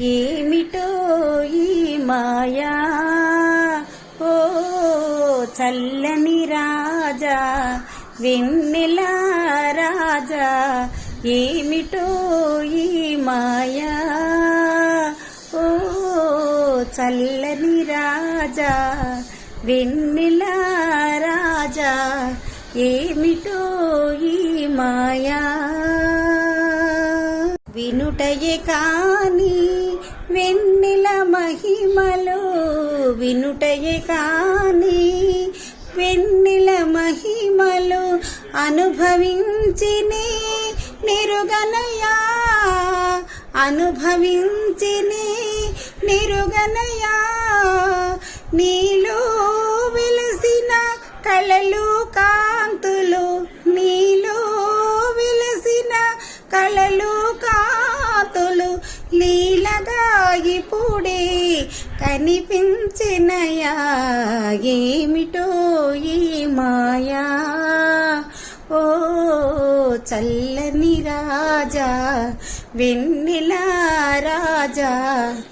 ఏమిటో ఈ మాయా? ఓ చల్లని రాజా వెన్నెల రాజా ఏమిటో ఈ మాయా? ఓ చల్లని రాజా వెన్నెల రాజా ఏమిటో ఈ మాయా? వినుటయే కాని వెన్నెల మహిమలు వినుటయే కాని వెన్నెల మహిమలు అనుభవించిని నిరుగనయా అనుభవించిని నిరుగనయా నీలో వెలసిన కళలు కా లీలగా ఇప్పుడే కనిపించినయా? ఏమిటో ఈ మాయా? ఓ చల్లని రాజా వెన్నెల రాజా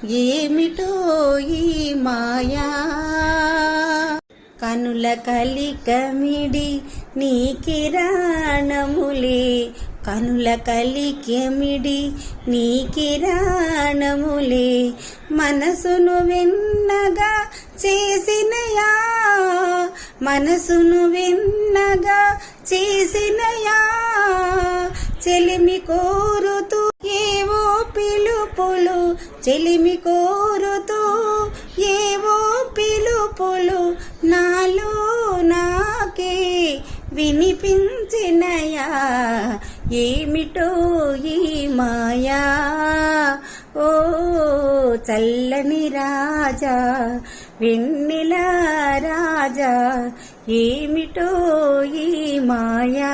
ఏమిటో ఈ మాయా? కనుల కలికమిడి నీ కిరాణములే కనుల కలికెమిడి నీ కిరాణములే మనసును విన్నగా చేసినయా? మనసును విన్నగా చేసినయా? చెలిమి కోరుతూ ఏవో పిలుపులు చెలిమి కోరుతూ ఏవో పిలుపులు నాలో నాకే వినిపించినయా? ఏమిటో ఈ మాయా? ఓ చల్లని రాజా వెన్నెల రాజా ఏమిటో ఈ మాయా?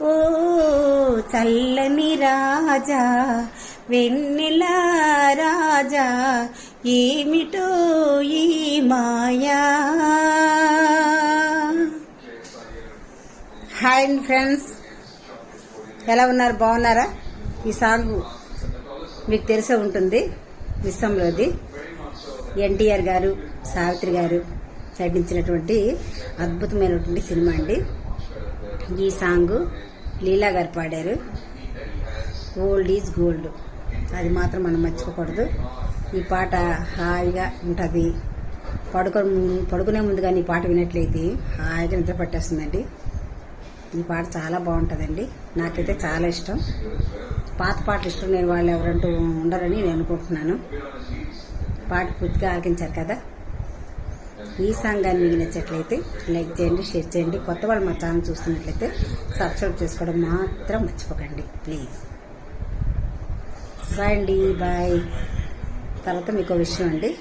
ఓ చల్లని రాజా వెన్నెల రాజా ఏమిటో ఈ మాయా? హాయ్ ఫ్రెండ్స్ ఎలా ఉన్నారు? బాగున్నారా? ఈ సాంగ్ మీకు తెలిసే ఉంటుంది. విశ్వంలోది ఎన్టీఆర్ గారు సావిత్రి గారు నటించినటువంటి అద్భుతమైనటువంటి సినిమా అండి. ఈ సాంగ్ లీలా గారు పాడారు. ఓల్డ్ ఈజ్ గోల్డ్ అది మాత్రం మనం మర్చిపోకూడదు. ఈ పాట హాయిగా ఉంటుంది. పడుకో పడుకునే ముందు కానీ ఈ పాట వినట్లయితే హాయిగా నిద్ర పట్టేస్తుందండి. ఈ పాట చాలా బాగుంటుందండి. నాకైతే చాలా ఇష్టం. పాత పాటలు ఇష్టం నేను వాళ్ళు ఎవరంటూ ఉండరని నేను అనుకుంటున్నాను. పాట పూర్తిగా ఆలకించారు కదా? ఈ సాంగ్ కానీ మీకు లైక్ చేయండి షేర్ చేయండి. కొత్త వాళ్ళు మా ఛానల్ చూస్తున్నట్లయితే సబ్స్క్రైబ్ చేసుకోవడం మాత్రం మర్చిపోకండి. ప్లీజ్. బాయ్ అండి బాయ్. తర్వాత మీకు విషయం అండి.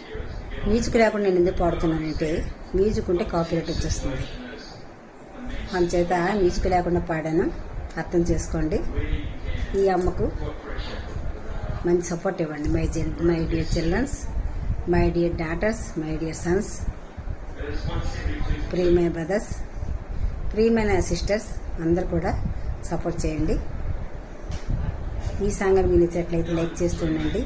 మ్యూజిక్ లేకుండా నేను ఎందుకు పాడుతున్నానంటే మ్యూజిక్ ఉంటే కాపీరైట్ వచ్చేస్తుంది. అందుచేత మ్యూజిక్ లేకుండా పాడాను? అర్థం చేసుకోండి. ఈ అమ్మకు మంచి సపోర్ట్ ఇవ్వండి. My my dear childrens my dear daughters my dear sons ప్రియమైన బ్రదర్స్ ప్రియమైన సిస్టర్స్ అందరు కూడా సపోర్ట్ చేయండి. ఈ సాంగ్ మీరు నచ్చినట్లయితే లైక్ చేస్తుండండి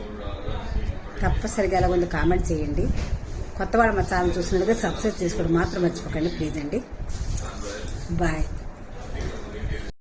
తప్పనిసరిగా ఎలా ఉందో కామెంట్ చేయండి. కొత్త వాళ్ళు మా ఛానల్ చూసినట్టుగా సబ్స్క్రైబ్ చేసుకోవడం మాత్రం మర్చిపోకండి. ప్లీజ్ అండి. బాయ్